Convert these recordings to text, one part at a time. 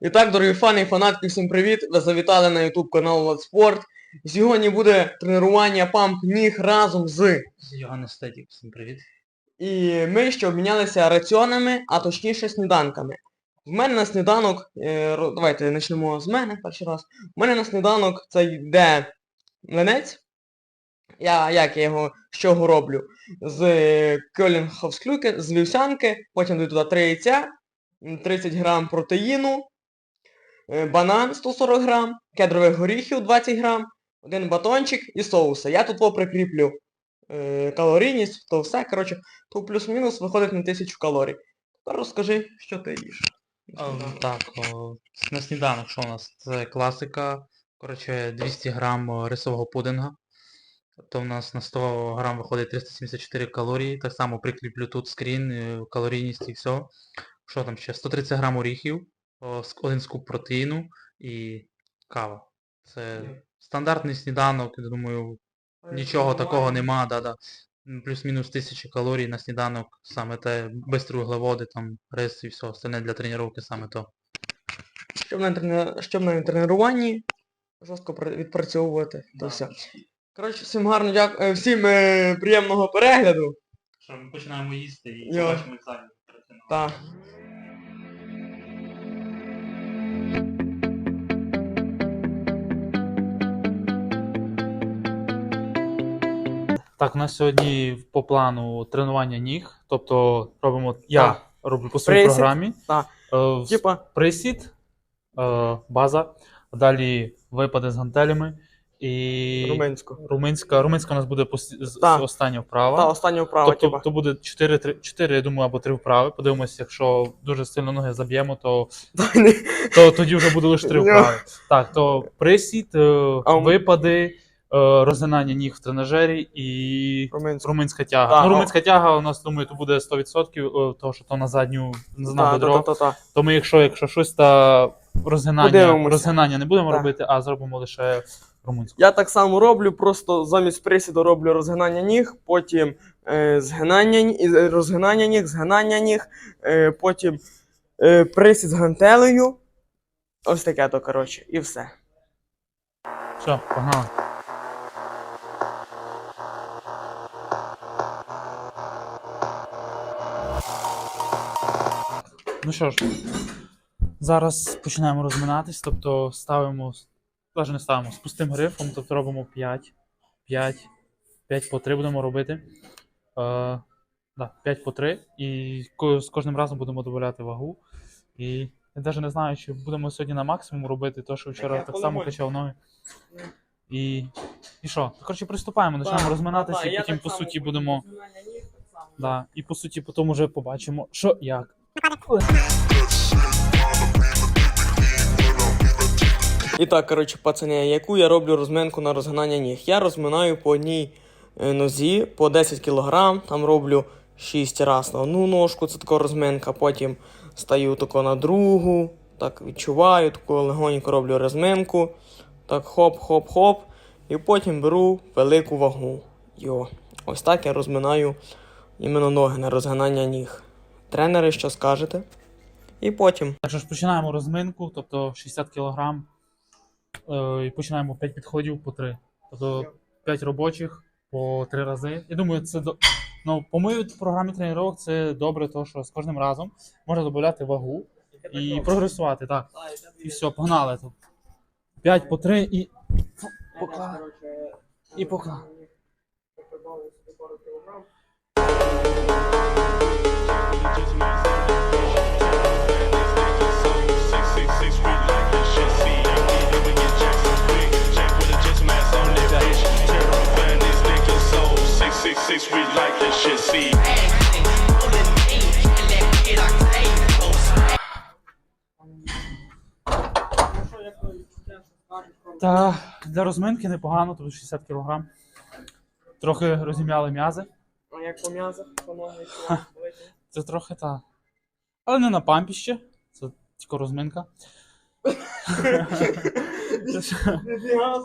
І так, дорогі фани і фанатки, всім привіт! Ви завітали на YouTube канал Владспорт. І сьогодні буде тренування памп ніг разом з. Йоганн Естетік, всім привіт. І ми ще обмінялися раціонами, а точніше сніданками. В мене на сніданок, е, давайте почнемо з мене перший раз. У мене на сніданок це йде млинець. Я як я його з чого роблю? З кьолінгховсклюки, з вівсянки, потім даю туди 3 яйця, 30 грам протеїну, е, банан 140 грам, кедрових горіхів 20 грам, один батончик і соуса. Я тут прикріплю е, калорійність, то все, коротше, то плюс-мінус виходить на 1000 калорій. Тепер розкажи, що ти їш. А, так, о, на сніданок що у нас? Це класика. Коротше, 200 грам рисового пудинга. Тобто у нас на 100 грам виходить 374 калорії. Так само прикріплю тут скрін, е, калорійність і все. Що там ще? 130 грам оріхів, один скуп протеїну і кава. Це стандартний сніданок, я думаю, Нічого такого нема, да-да. Плюс-мінус 1000 калорій на сніданок, саме те, бистрі вуглеводи, там, рис і все, остальне для тренування саме то. Щоб на, трени... Щоб на тренуванні жорстко пр- відпрацьовувати, то все. Коротше, всім гарно дякую, всім е, приємного перегляду. Що, ми починаємо їсти і побачимо далі. Так. Так, у нас сьогодні по плану тренування ніг. Тобто робимо. Я Так. роблю по своїй Присід, програмі. так. Е, Типа, Присід, е, база, далі випади з гантелями і румунську. румунська. Румунська у нас буде пос- з- Так. остання вправа. Та, остання вправа, тобто типа. то буде 4, 3, 4, я думаю, або 3 вправи. Подивимося, якщо дуже сильно ноги заб'ємо, то, то тоді вже буде лише 3 вправи. Так, то присід, е, випади, розгинання ніг в тренажері і Румунську. Румунська тяга. Так, ну, румунська тяга у нас, думаю, то буде 100%, того, що то на задню Та, бедро. та, та, та, та. Тому якщо, якщо щось та розгинання, Подивимося. розгинання не будемо Так. робити, а зробимо лише румунську. Я так само роблю, просто замість присіду роблю розгинання ніг, потім е, згинання, ні- е, розгинання ніг, згинання ніг, е, потім е, присід з гантелею. Ось таке то, коротше, і все. Все, погнали. Ну що ж, зараз починаємо розминатись, тобто ставимо, навіть не ставимо, з пустим грифом, тобто робимо 5, 5, 5 по 3 будемо робити. Е, да, 5 по 3. І з кожним разом будемо додавати вагу. І я навіть не знаю, чи будемо сьогодні на максимум робити, то що вчора Таке, так само качав ноги. І, і що? Коротше, приступаємо, почнемо розминатися, і потім, по суті, будемо. Да, і по суті, потім вже побачимо, що як. І так, коротше, пацани, яку я роблю розминку на розгинання ніг? Я розминаю по одній е, нозі по 10 кг, там роблю 6 разів на одну ножку, це така розминка, потім стаю тако на другу, так відчуваю, таку легонько роблю розминку, так хоп-хоп-хоп, і потім беру велику вагу. Йо. Ось так я розминаю іменно ноги на розгинання ніг. Тренери, що скажете? І потім. Так що ж починаємо розминку, тобто 60 кг. Е, і починаємо 5 підходів по 3. Тобто 5 робочих по 3 рази. Я думаю, це до... ну, по моїй програмі тренувань це добре, тому що з кожним разом можна додати вагу і прогресувати. Так. І все, погнали тут. 5 по 3 і. Пока. І пока. Та для розминки непогано, тобто 60 кг. Трохи розім'яли м'язи. А як по м'язах, по ноги, Це трохи та. Але не на пампі ще. Це тільки розминка.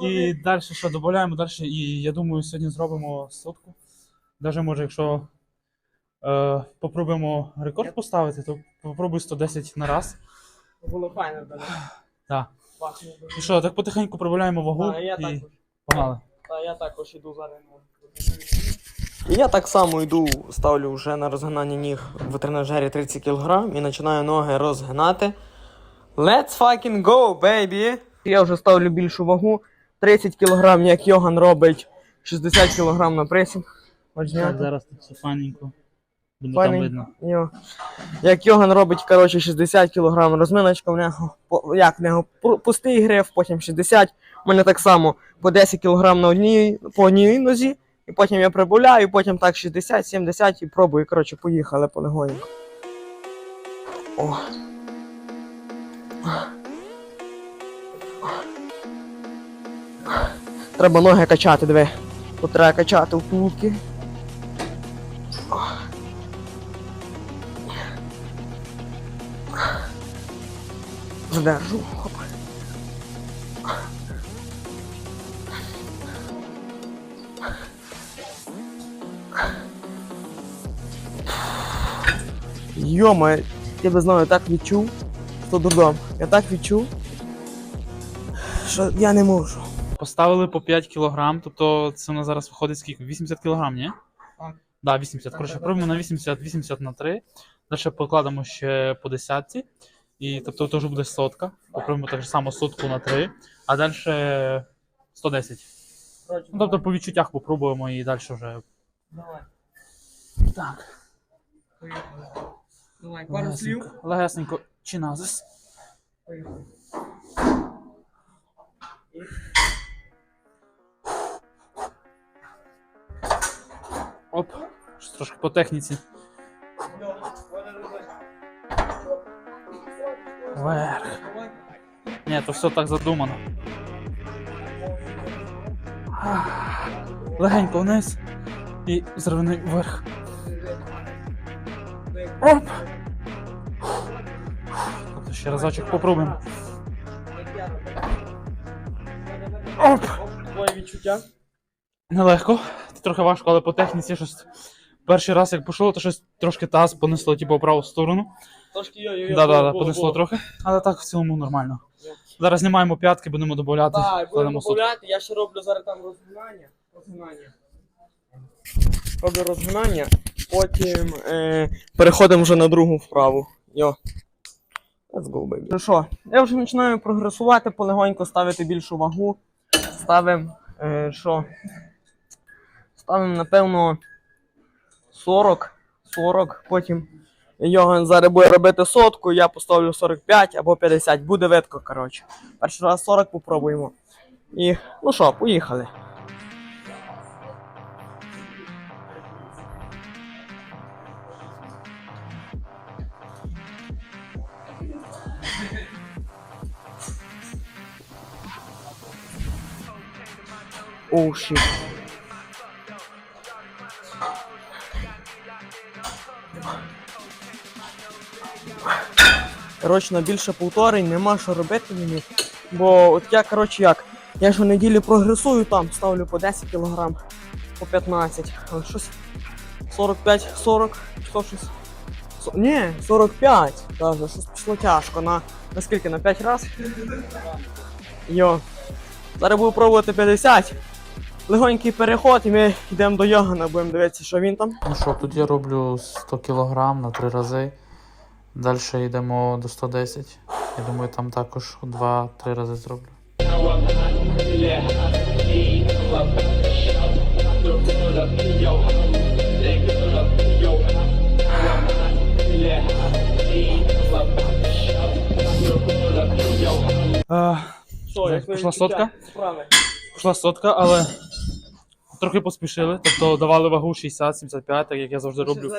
І далі що додаємо далі. І я думаю, сьогодні зробимо сотку. Даже може, якщо е, попробуємо рекорд поставити, то попробуй 110 на раз. Було файно, так. Так. Ну що, так потихеньку прибавляємо вагу і погнали. Та я також іду зараз І я так само йду, ставлю вже на розгинання ніг в тренажері 30 кг і починаю ноги розгинати. Let's fucking go, baby! Я вже ставлю більшу вагу. 30 кг, як Йоган робить 60 кг на пресінг. Зняти. зараз тут все файненько. Думаю, Файний. там видно. Йо. Як Йоган робить, коротше, 60 кг розминочка, в нього, по- як в нього пу- пустий гриф, потім 60. У мене так само по 10 кг на одній, по одній нозі, і потім я прибавляю, потім так 60, 70 і пробую. Коротше, поїхали полегонько. О. Треба ноги качати, диви. Тут треба качати втулки. Задержу. Хоп. Йома, я би знаю, я так відчув. Що дурдом. Я так відчув. Що я не можу. Поставили по 5 кг, тобто це у нас зараз виходить скільки? 80 кг, ні? Так. Да, 80. Коротше, пробуємо на 80, 80 на 3. Далі покладемо ще по десятці. І тобто вже буде сотка. Попробуємо так само сотку на 3. А далі 110. Ну, тобто по відчуттях попробуємо і далі вже. Давай. Так. Давай, Легесенько, легесенько. Чи назис. Оп. Щось Трошки по техніці. Вверх. Ні, то все так задумано. Легенько вниз і зривни вверх. Оп. Ще разочок попробуємо. Оп. Твоє відчуття? Нелегко. Трохи важко, але по техніці щось. Перший раз як пішло, то щось трошки таз понесло, типу, в праву сторону. Трошки йо йо Да, да, да, понесло трохи. Але так в цілому нормально. Зараз знімаємо п'ятки, будемо додати. Так, будемо додати, я ще роблю зараз там розгинання. Розгинання. Роблю розгинання, потім е, переходимо вже на другу вправу. Йо. Let's go, baby. Ну що, я вже починаю прогресувати, полегонько ставити більшу вагу. Ставимо, е, що? Ставимо, напевно, 40, 40, потім Йоган зараз буде робити сотку, я поставлю 45 або 50, буде видко, коротше. Перший раз 40 попробуємо. І, ну що, поїхали. Оу, щит. Коротше, більше повторень нема що робити мені. Бо от я, коротше, як, я ж у неділі прогресую там, ставлю по 10 кг, по 15. Але щось 45, 40, що щось. Ні, 45. Даже, щось пішло тяжко. На, на скільки? На 5 разів? Йо. Зараз буду пробувати 50. Легонький переход, і ми йдемо до Йогана, будемо дивитися, що він там. Ну що, тут я роблю 100 кг на 3 рази. Далі йдемо до 110. Я думаю, там також 2-3 рази зроблю. Е, Що, як пішла сотка? Пішла сотка, але трохи поспішили. Тобто давали вагу 60-75, так як я завжди роблю.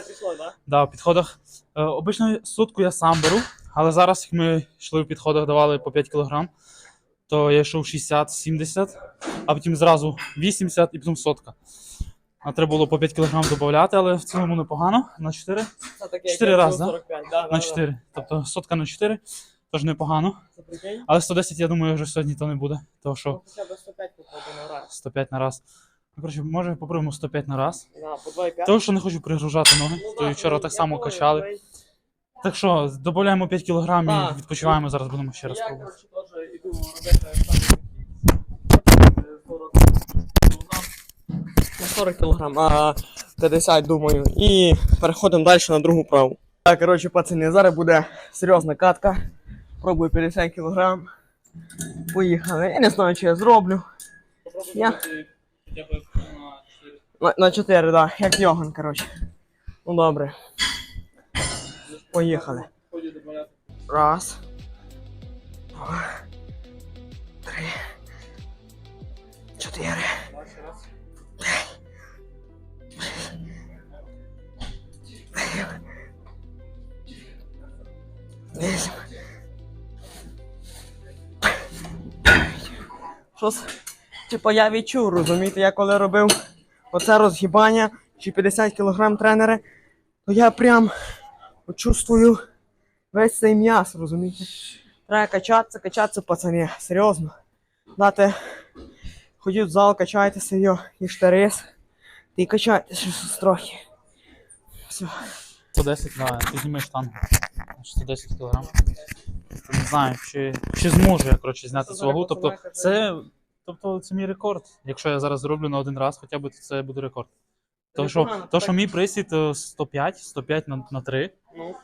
Да, в підходах. Е, обично сотку я сам беру, але зараз як ми йшли в підходах, давали по 5 кг, то я йшов 60-70, а потім зразу 80 і потім сотка. А треба було по 5 кг додати, але в цілому непогано. На 4. Чотири рази, да? да? На 4. Тобто сотка на 4, теж непогано. Але 110, я думаю, вже сьогодні то не буде. Тому що Хоча б 105 попробуй на раз. 105 на раз. Ну, коротше, може попробуємо 105 на раз. По 2,5. Тому що не хочу пригружати ноги. То і вчора так само качали. Так що, додаємо 5 кг і відпочиваємо, зараз будемо ще раз Я, пробувати. коротше, теж іду робити на 40 кг, а 50, думаю. І переходимо далі на другу праву. Так, коротше, пацани, зараз буде серйозна катка. Пробую 50 кг. Поїхали. Я не знаю, чи я зроблю. Я- На, на 4, да, як Йоган, коротше. Ну добре. Поїхали. Раз. Два. Три. Чотири. Вісім. Щось, типа я відчув, розумієте, я коли робив оце розгибання чи 50 кг тренери, то я прям чувствую весь цей м'яс, розумієте? Треба качатися, качатися, пацани, серйозно. Дати, ходіть в зал, качайтеся йо, їжте рис. І качайтеся трохи. Все. 110, да, підніми штангу. 110 кг. Не знаю, чи, чи зможу я коротше, зняти цю вагу. Тобто, це, тобто це мій рекорд. Якщо я зараз зроблю на один раз, хоча б то це буде рекорд. То, що, то, що мій присід е, 105, 105 на, на 3, Ну.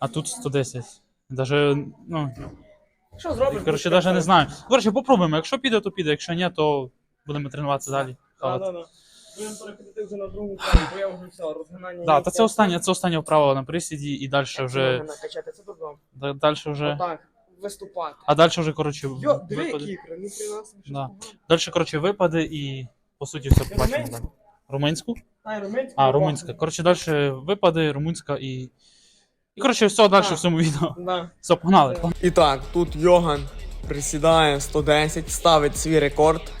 а тут 110. Даже, ну, Що зробиш? коротше, навіть не знаю. Коротше, попробуємо. Якщо піде, то піде. Якщо ні, то будемо тренуватися далі. Так, хавати. так, так. Будемо переходити вже на другу праву, бо я вже все, розгинання. Да, та це останнє, це останнє вправо на присіді, і далі вже. Накачати, це. Далі вже. Отак, виступати. А далі вже, коротше, Йо, диви, випади. які ну при нас щось Да. погано. Далі, коротше, випади і по суті все побачимо Румунську? далі. Румунську? Румунську, А, румунська. Коротше, далі випади, румунська і. І коротше, все далі в цьому відео. Да. Все, погнали. І так, тут Йоган присідає 110, ставить свій рекорд,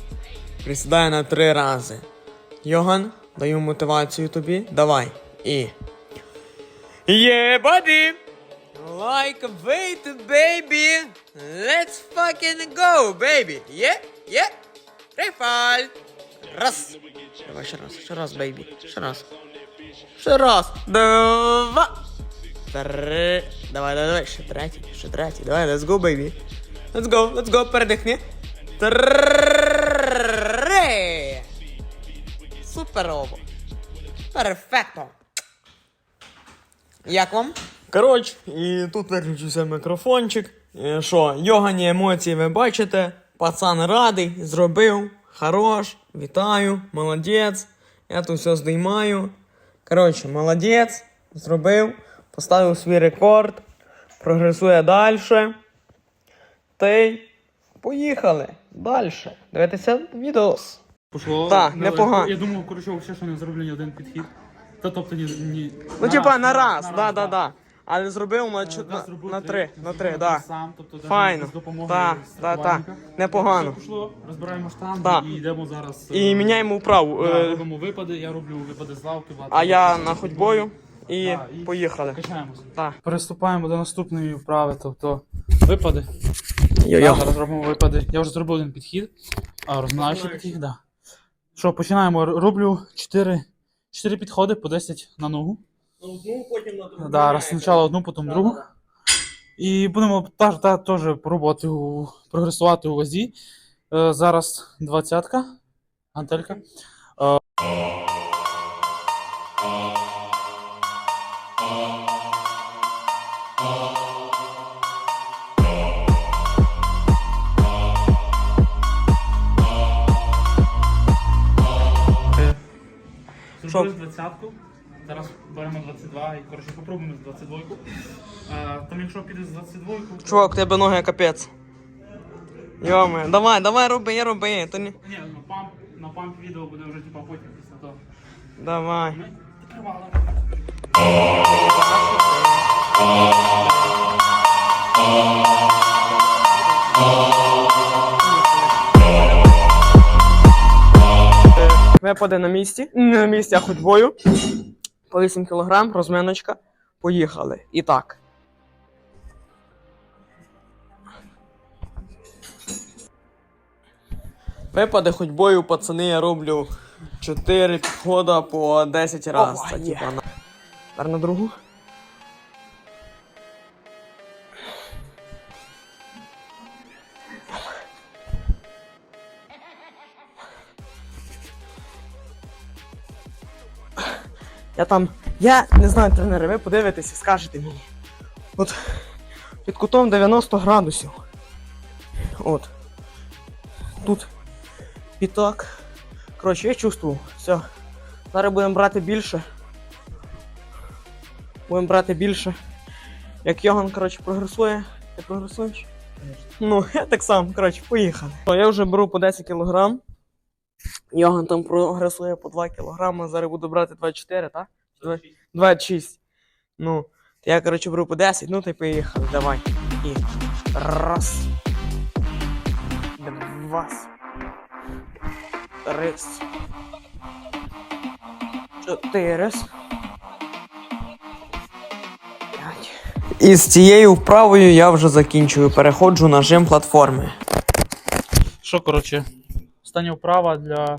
присідає на три рази. Йоган, даю мотивацію тобі. Давай. І. Yeah, buddy! Like a wait, baby! Let's fucking go, baby! Yeah, yeah! Рефаль! Раз! Давай ще раз, ще раз, бейбі. Ще раз. Ще раз. Два. Три. Давай, давай, давай. Ще третій, ще третій. Давай, let's go, baby. Let's go, let's go, передихни. Три. Суперово. Перфекто. Як вам? Коротше, і тут виключився мікрофончик. І Що, йогані емоції ви бачите. Пацан радий, зробив. Хорош, вітаю, молодець. Я тут все здіймаю. Коротше, молодець, зробив, поставив свій рекорд, прогресує далі. Й поїхали далі. Дивитися відос. Пошло. Так, непогано. Я думав, коротше, взагалі, що не зроблю один підхід. Та тобто ні. ні Ну, типа на раз, на да, да, да. Але зробив на, Е, да, на, зробив на три, на три, да. Сам, тобто навіть Файно. без допомоги Та, та, та. страхувальника. Непогано. Все пішло, розбираємо штанги Та. і йдемо зараз. І е, міняємо вправу. да, е, робимо випади, я роблю випади з лавки. Влад А я на ходьбою і Да, і поїхали. Качаємося. Так. Переступаємо до наступної вправи, тобто випади. Йо-йо. Да, зараз робимо випади. Я вже зробив один підхід. А, розминаючий підхід, да. Що, починаємо. Роблю 4, 4 підходи по 10 на ногу. Одну, потім на другу. Да, раз спочатку одну, потім другу. І будемо та, та, теж пробувати у, прогресувати у вазі. Е, зараз двадцятка, гантелька. Е, Зробили двадцятку. Зараз беремо 22 і коротше попробуємо з 22. Е, там якщо піде з 22, Чувак, у тебе ноги капець. Йоме, давай, давай роби, роби. То не... Ні, на памп, на памп відео буде вже типа потім після того. Давай. Ми. Випади на місці. Не на місці, а ходьбою. По 8 кг, розминочка. Поїхали. І так. Випади ходьбою, пацани, я роблю 4 підхода по 10 разів. Це. Тепер на другу. Я там. Я не знаю, тренери, ви подивитесь і скажете мені. От під кутом 90 градусів. От. Тут пітак. Коротше, я чувствую. Все. Зараз будемо брати більше. Будемо брати більше. Як Йоган, коротше, прогресує. Ти прогресуєш? Ну, я так само, коротше, поїхали. Я вже беру по 10 кг. Йоган там прогресує по 2 кг, зараз буду брати 24, так? 26. Ну, я, коротше, беру по 10, ну ти поїхали, давай. І. Раз. Два. Три. Чотири. І з цією вправою я вже закінчую. Переходжу на жим платформи. Що, коротше, остання вправа для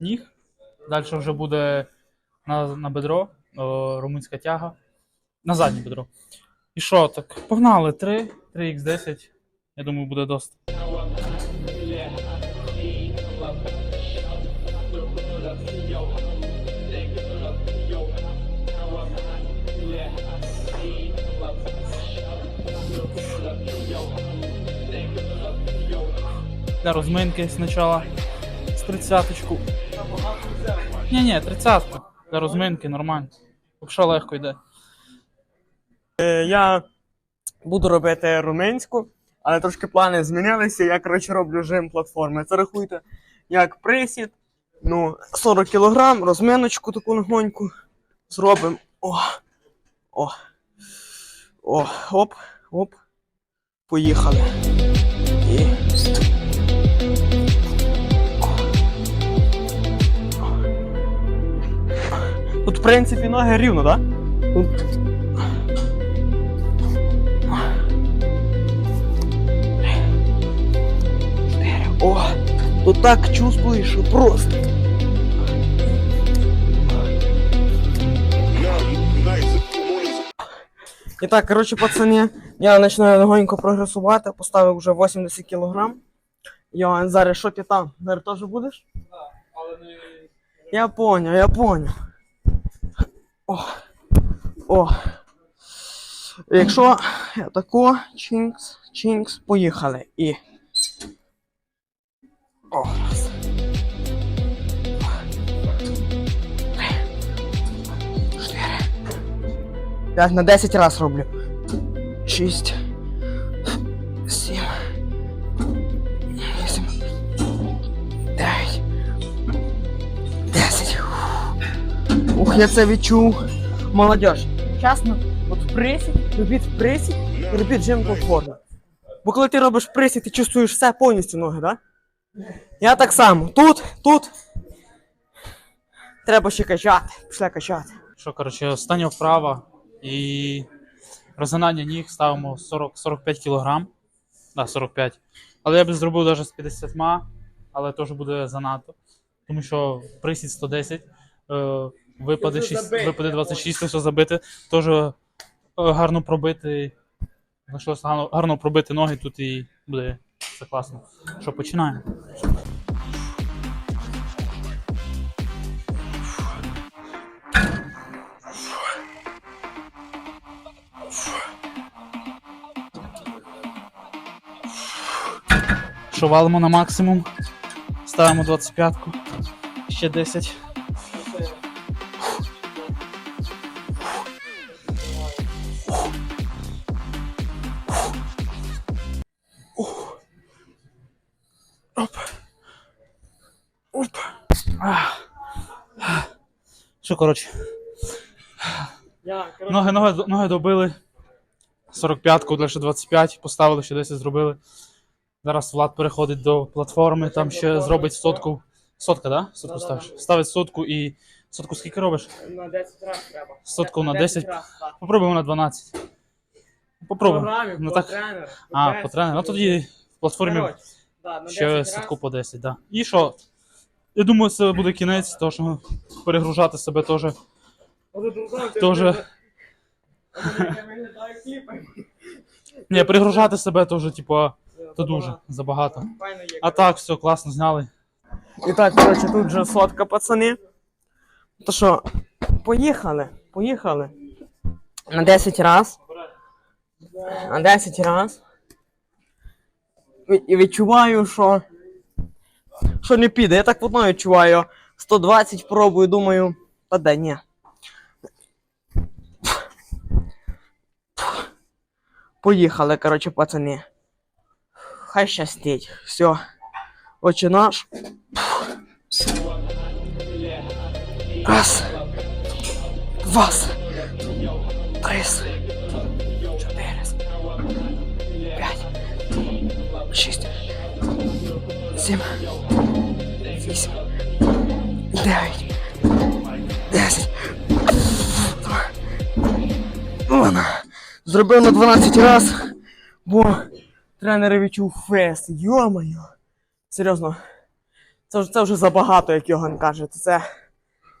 ніг. Далі вже буде на, на бедро, о, румунська тяга. На заднє бедро. І що, так, погнали 3, 3х10. Я думаю, буде досить. Для розминки спочатку. З тридцяточку. Ні, ні, тридцятку. Для розминки нормально. Якщо легко йде. Е, я буду робити румунську, але трошки плани змінилися. Я, коротше, роблю жим платформи. Це рахуйте як присід. Ну, 40 кг, розминочку таку легоньку. Зробимо. О. О. О. Оп, оп. Поїхали. І. Тут, в принципі, ноги рівно, так? Да? О, тут так чувствуешь, что просто. І так, коротше, пацани, я починаю легонько прогресувати, поставив вже 80 кг. Йоан, зараз що ти там? Зараз теж будеш? Але не. Я понял, я понял. О. О. Якщо я тако, чинкс, чинкс, поїхали. І. О, раз. Три. Чотири. П'ять на 10 раз роблю. Шість. Ух, я це відчув. Молодіж, чесно, от в присід, робіть присід і робіть жим платформи. Бо коли ти робиш присід, ти чувствуєш все повністю ноги, так? Да? Я так само. Тут, тут. Треба ще качати. Пішли качати. Що, коротше, остання вправа і розгинання ніг ставимо 40, 45 кг. Да, 45. Але я б зробив навіть з 50, але теж буде занадто. Тому що присід 110, е, випади, Це 6, забити, випади я 26, все забити. Теж е, гарно пробити. Знайшлося гарно, гарно пробити ноги тут і буде все класно. Що, починаємо? Що валимо на максимум. Ставимо 25-ку. Ще 10. Коротше, ноги, ноги, ноги добили. 45-ку, лише 25, поставили, ще 10 зробили. Зараз Влад переходить до платформи, там ще зробить сотку. Сотка, да? Сотку ставиш? Ставить сотку і. Сотку скільки робиш? на 10 разів треба. Сотку на 10. раз, так. Попробуємо на 12. Попробуємо. Ну по так. А, по тренеру. Ну тоді в платформі ще сотку раз. по 10, да. І що? Я думаю, це буде кінець, тому перегружати себе теж. Тоже. Ні, перегружати себе теж, типу, то дуже забагато. А так, все, класно зняли. І так, коротше, тут вже сотка, пацани. То що, Поїхали, поїхали. На 10 раз. На 10 раз. І відчуваю, що. Що не піде. Я так по одному відчуваю. 120 пробую, думаю. Та де ні. Поїхали, коротше, пацани. Хай щастить. Все. Отче наш. Раз. Два. Три. Чотири. П'ять. Шість. Сім. Вісім. Дев'ять. Десять. Вона. Зробив на 12 раз, бо тренер відчув фест. Йо-моє. Серйозно. Це, це вже забагато, як Йоган каже. Це,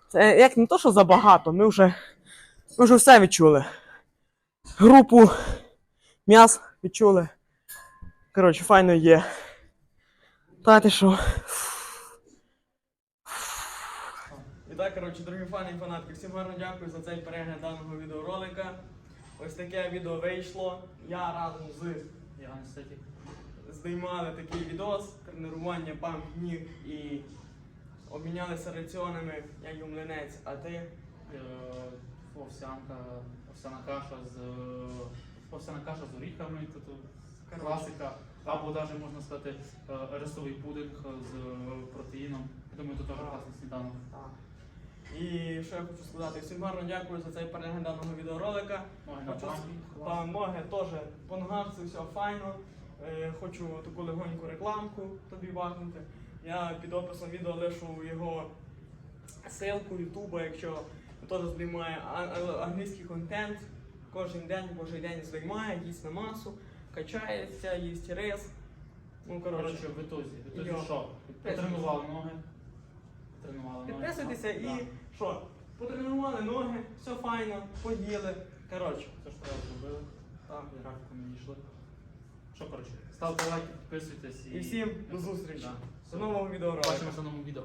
це як не то, що забагато, ми вже, ми вже все відчули. Групу м'яс відчули. Коротше, файно є. Та ти що? І так, коротше, дорогі фани і фанатки, всім гарно дякую за цей перегляд даного відеоролика. Ось таке відео вийшло. Я разом з Я анестетик. знімали такий відос, тренування памп ніг і обмінялися раціонами, я й млинець, а ти Е, Овсянка, овсяна каша з овсяна каша з оріхами, тут класика. Або навіть можна сказати е, рисовий пудинг з протеїном. Я думаю, тут теж класний сніданок. Так. І що я хочу сказати, всім гарно дякую за цей перегляд даного відеоролика. Та ноги теж по ногах це все файно. Е, хочу таку легоньку рекламку тобі вагнути. Я під описом відео лишу його ссылку Ютуба, якщо теж знімає англійський контент. Кожен день, божий день їсть на масу, качається, їсть рис. Ну, коротше. В ітозі. В ітозі Йо. що? Потренували ноги. Потренували ноги. Підписуйтеся і Так. що? Потренували ноги, все файно, поїли. Коротше, Все, що треба зробили. так. Графіку не йшли. Що, коротше, ставте лайки, підписуйтесь і... І всім до зустрічі. Да. До нового відео. Бачимося в новому відео.